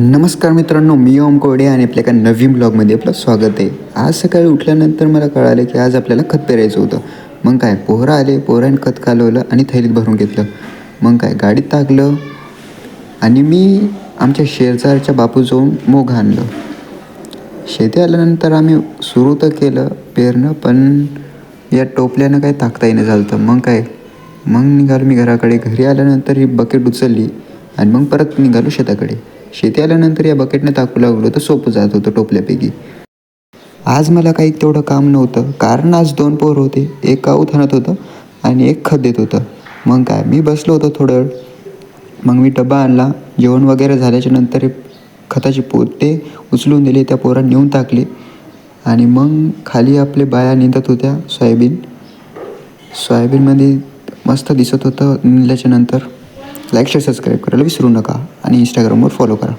नमस्कार मित्रांनो मी ओम कोडे आणि आपल्या एका नवीन ब्लॉगमध्ये आपलं स्वागत आहे. आज सकाळी उठल्यानंतर मला कळालं की आज आपल्याला खत पेरायचं होतं. मग काय पोहरं आले पोहराने खत कालवलं आणि थैलीत भरून घेतलं. मग काय गाडीत टाकलं आणि मी आमच्या शेजारच्या बापू जाऊन मोग आणलं. शेती आल्यानंतर आम्ही सुरू तर केलं पेरणं पण या टोपल्यानं काही ताकता येणं झालं होतं. मग काय मग निघालो मी घराकडे. घरी आल्यानंतर ही बकेट उचलली आणि मग परत निघालो शेताकडे. शेती आल्यानंतर या बकेटने टाकू लागलो तर सोपं जात होतं टोपल्यापैकी. आज मला काही तेवढं काम नव्हतं. कारण आज दोन पोर होते. एक काऊ थानत होतं आणि एक खत देत होतं. मग काय? मी बसलो होतो थोडं वेळ. मग मी डबा आणला. जेवण वगैरे झाल्याच्यानंतर हे खताची पोते उचलून दिले. त्या पोरा नेऊन टाकले. आणि मग खाली आपले बाया निंदत होत्या सोयाबीन. सोयाबीनमध्ये मस्त दिसत होतं. निंदल्याच्या नंतर लाईक शेअर सबस्क्राईब करायला विसरू नका. आणि इंस्टाग्रामवर फॉलो करा.